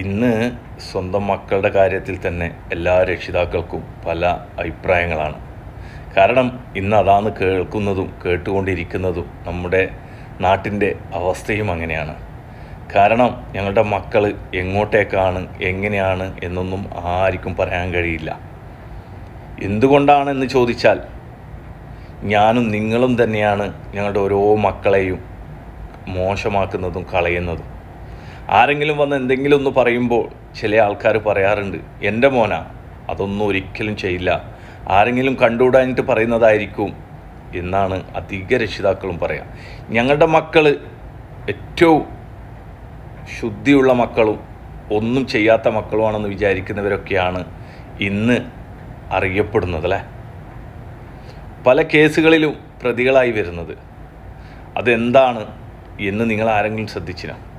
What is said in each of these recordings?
ഇന്ന് സ്വന്തം മക്കളുടെ കാര്യത്തിൽ തന്നെ എല്ലാ രക്ഷിതാക്കൾക്കും പല അഭിപ്രായങ്ങളാണ്. കാരണം ഇന്ന് അതാണ് കേൾക്കുന്നതും കേട്ടുകൊണ്ടിരിക്കുന്നതും നമ്മുടെ നാട്ടിന്റെ അവസ്ഥയും അങ്ങനെയാണ്. കാരണം ഞങ്ങളുടെ മക്കൾ എങ്ങോട്ടേക്കാണ് എങ്ങനെയാണ് എന്നൊന്നും ആർക്കും പറയാൻ കഴിയില്ല. എന്തുകൊണ്ടാണെന്ന് ചോദിച്ചാൽ ഞാനും നിങ്ങളും തന്നെയാണ് ഞങ്ങളുടെ ഓരോ മക്കളെയും മോശമാക്കുന്നതും കളയുന്നതും. ആരെങ്കിലും വന്ന് എന്തെങ്കിലും ഒന്ന് പറയുമ്പോൾ ചില ആൾക്കാർ പറയാറുണ്ട് എന്റെ മോന അതൊന്നും ഒരിക്കലും ചെയ്യില്ല. ആരെങ്കിലും കണ്ടുകൂടാനിട്ട് പറയുന്നതായിരിക്കും എന്നാണ് അധിക രക്ഷിതാക്കളും പറയാം. ഞങ്ങളുടെ മക്കൾ ഏറ്റവും ശുദ്ധിയുള്ള മക്കളും ഒന്നും ചെയ്യാത്ത മക്കളുമാണെന്ന് വിചാരിക്കുന്നവരൊക്കെയാണ് ഇന്ന് അറിയപ്പെടുന്നത് അല്ലേ? പല കേസുകളിലും പ്രതികളായി വരുന്നത്. അതെന്താണ് എന്ന് നിങ്ങൾ ആരെങ്കിലും ശ്രദ്ധിച്ചില്ല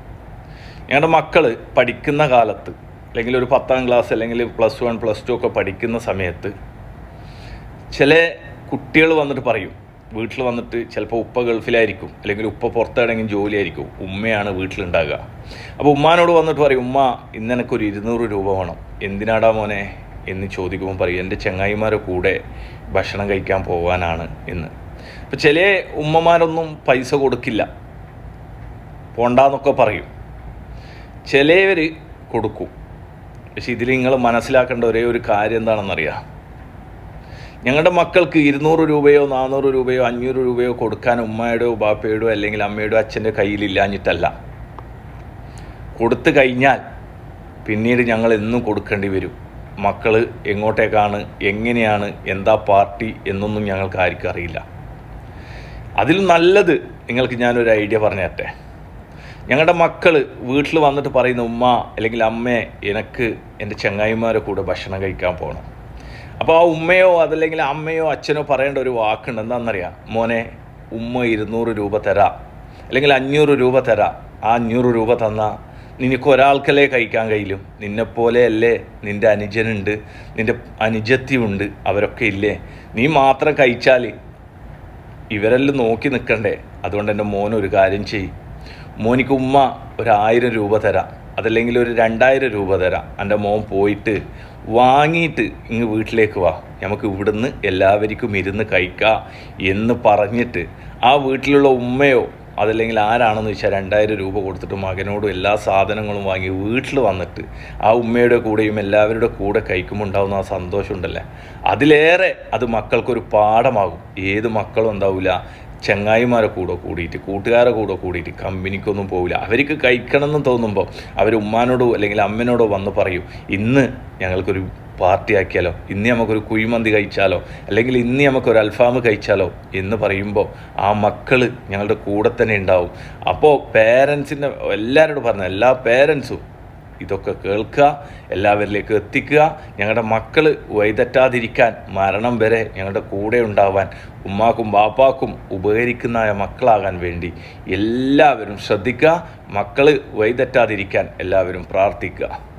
ഞങ്ങളുടെ മക്കൾ പഠിക്കുന്ന കാലത്ത് അല്ലെങ്കിൽ ഒരു പത്താം ക്ലാസ് അല്ലെങ്കിൽ പ്ലസ് വൺ പ്ലസ് ടു ഒക്കെ പഠിക്കുന്ന സമയത്ത് ചില കുട്ടികൾ വന്നിട്ട് പറയും വീട്ടിൽ വന്നിട്ട് ചിലപ്പോൾ ഉപ്പ ഗൾഫിലായിരിക്കും അല്ലെങ്കിൽ ഉപ്പ പുറത്താണെങ്കിൽ ജോലിയായിരിക്കും ഉമ്മയാണ് വീട്ടിലുണ്ടാകുക അപ്പോൾ ഉമ്മാനോട് വന്നിട്ട് പറയും ഉമ്മ ഇന്ന് എനിക്കൊരു ഇരുന്നൂറ് രൂപ വേണം. എന്തിനാടാ മോനെ? എന്ന് ചോദിക്കുമ്പോൾ പറയും എന്റെ ചങ്ങായിമാരെ കൂടെ ഭക്ഷണം കഴിക്കാൻ പോകാനാണ് എന്ന്. അപ്പോൾ ചില ഉമ്മമാരൊന്നും പൈസ കൊടുക്കില്ല. പോണ്ടെന്നൊക്കെ പറയും. ചിലവർ കൊടുക്കും. പക്ഷെ ഇതിൽ നിങ്ങൾ മനസ്സിലാക്കേണ്ട ഒരേ ഒരു കാര്യം എന്താണെന്നറിയാം? ഞങ്ങളുടെ മക്കൾക്ക് ഇരുന്നൂറ് രൂപയോ നാനൂറ് രൂപയോ അഞ്ഞൂറ് രൂപയോ കൊടുക്കാൻ ഉമ്മയുടെയോ ബാപ്പയുടെയോ അല്ലെങ്കിൽ അമ്മയുടെയോ അച്ഛന്റെ കയ്യിലില്ലാഞ്ഞിട്ടല്ല. കൊടുത്തു കഴിഞ്ഞാൽ പിന്നീട് ഞങ്ങൾ എന്നും കൊടുക്കേണ്ടി വരും. മക്കൾ എങ്ങോട്ടേക്കാണ് എങ്ങനെയാണ് എന്താ പാർട്ടി എന്നൊന്നും ഞങ്ങൾക്ക് ആർക്കും അറിയില്ല. അതിൽ നല്ലത് നിങ്ങൾക്ക് ഞാനൊരു ഐഡിയ പറഞ്ഞു തരട്ടെ ഞങ്ങളുടെ മക്കൾ വീട്ടിൽ വന്നിട്ട് പറയുന്ന ഉമ്മ അല്ലെങ്കിൽ അമ്മേ എനിക്ക് എന്റെ ചങ്ങായിമാരെ കൂടെ ഭക്ഷണം കഴിക്കാൻ പോകണം അപ്പോൾ ആ ഉമ്മയോ അതല്ലെങ്കിൽ അമ്മയോ അച്ഛനോ പറയേണ്ട ഒരു വാക്കുണ്ട്. എന്താണെന്നറിയാം? മോനെ ഉമ്മ ഇരുന്നൂറ് രൂപ തരാം. അല്ലെങ്കിൽ അഞ്ഞൂറ് രൂപ തരാം. ആ അഞ്ഞൂറ് രൂപ തന്നാൽ നിനക്ക് ഒരാൾക്കല്ലേ കഴിക്കാൻ കഴിയും. നിന്നെപ്പോലെയല്ലേ നിന്റെ അനുജനുണ്ട്. നിന്റെ അനുജത്തിയുണ്ട്. അവരൊക്കെ ഇല്ലേ? നീ മാത്രം കഴിച്ചാൽ ഇവരെല്ലാം നോക്കി നിൽക്കണ്ടേ? അതുകൊണ്ട് എന്റെ മോൻ ഒരു കാര്യം ചെയ്യും. മോനിക്ക് ഉമ്മ ഒരായിരം രൂപ തരാം. അതല്ലെങ്കിൽ ഒരു രണ്ടായിരം രൂപ തരാം. എന്റെ മോൻ പോയിട്ട് വാങ്ങിയിട്ട് ഇങ്ങ് വീട്ടിലേക്ക് വാ. നമുക്ക് ഇവിടുന്ന് എല്ലാവർക്കും ഇരുന്ന് കഴിക്കാം എന്ന് പറഞ്ഞിട്ട് ആ വീട്ടിലുള്ള ഉമ്മയോ അതല്ലെങ്കിൽ ആരാണെന്ന് വെച്ചാൽ രണ്ടായിരം രൂപ കൊടുത്തിട്ട് മകനോടും എല്ലാ സാധനങ്ങളും വാങ്ങി വീട്ടിൽ വന്നിട്ട് ആ ഉമ്മയുടെ കൂടെയും എല്ലാവരുടെ കൂടെ കഴിക്കുമ്പോൾ ഉണ്ടാകുന്ന ആ സന്തോഷമുണ്ടല്ലേ? അതിലേറെ അത് മക്കൾക്കൊരു പാഠമാകും. ഏത് മക്കളും ഉണ്ടാവില്ല ചങ്ങായിമാരെ കൂടെ കൂടിയിട്ട് കൂട്ടുകാരെ കൂടെ കൂടിയിട്ട് കമ്പനിക്കൊന്നും പോവില്ല. അവർക്ക് കഴിക്കണം എന്ന് തോന്നുമ്പോൾ അവർ ഉമ്മാനോടോ അല്ലെങ്കിൽ അമ്മനോടോ വന്ന് പറയും ഇന്ന് ഞങ്ങൾക്കൊരു പാർട്ടി ആക്കിയാലോ? ഇന്ന് നമുക്കൊരു കുഴിമന്തി കഴിച്ചാലോ? അല്ലെങ്കിൽ ഇന്ന് നമുക്കൊരു അൽഫാം കഴിച്ചാലോ? എന്ന് പറയുമ്പോൾ ആ മക്കൾ ഞങ്ങളുടെ കൂടെ തന്നെ ഉണ്ടാവും. അപ്പോൾ പേരൻസിന്റെ എല്ലാവരോടും പറഞ്ഞ എല്ലാ പേരൻസും ഇതൊക്കെ കേൾക്കുക എല്ലാവരിലേക്ക് എത്തിക്കുക. ഞങ്ങളുടെ മക്കൾ വഴിതെറ്റാതിരിക്കാൻ മരണം വരെ ഞങ്ങളുടെ കൂടെ ഉണ്ടാവാൻ ഉമ്മാക്കും ബാപ്പാക്കും ഉപകരിക്കുന്നതായ മക്കളാകാൻ വേണ്ടി എല്ലാവരും ശ്രദ്ധിക്കുക. മക്കൾ വഴിതെറ്റാതിരിക്കാൻ എല്ലാവരും പ്രാർത്ഥിക്കുക.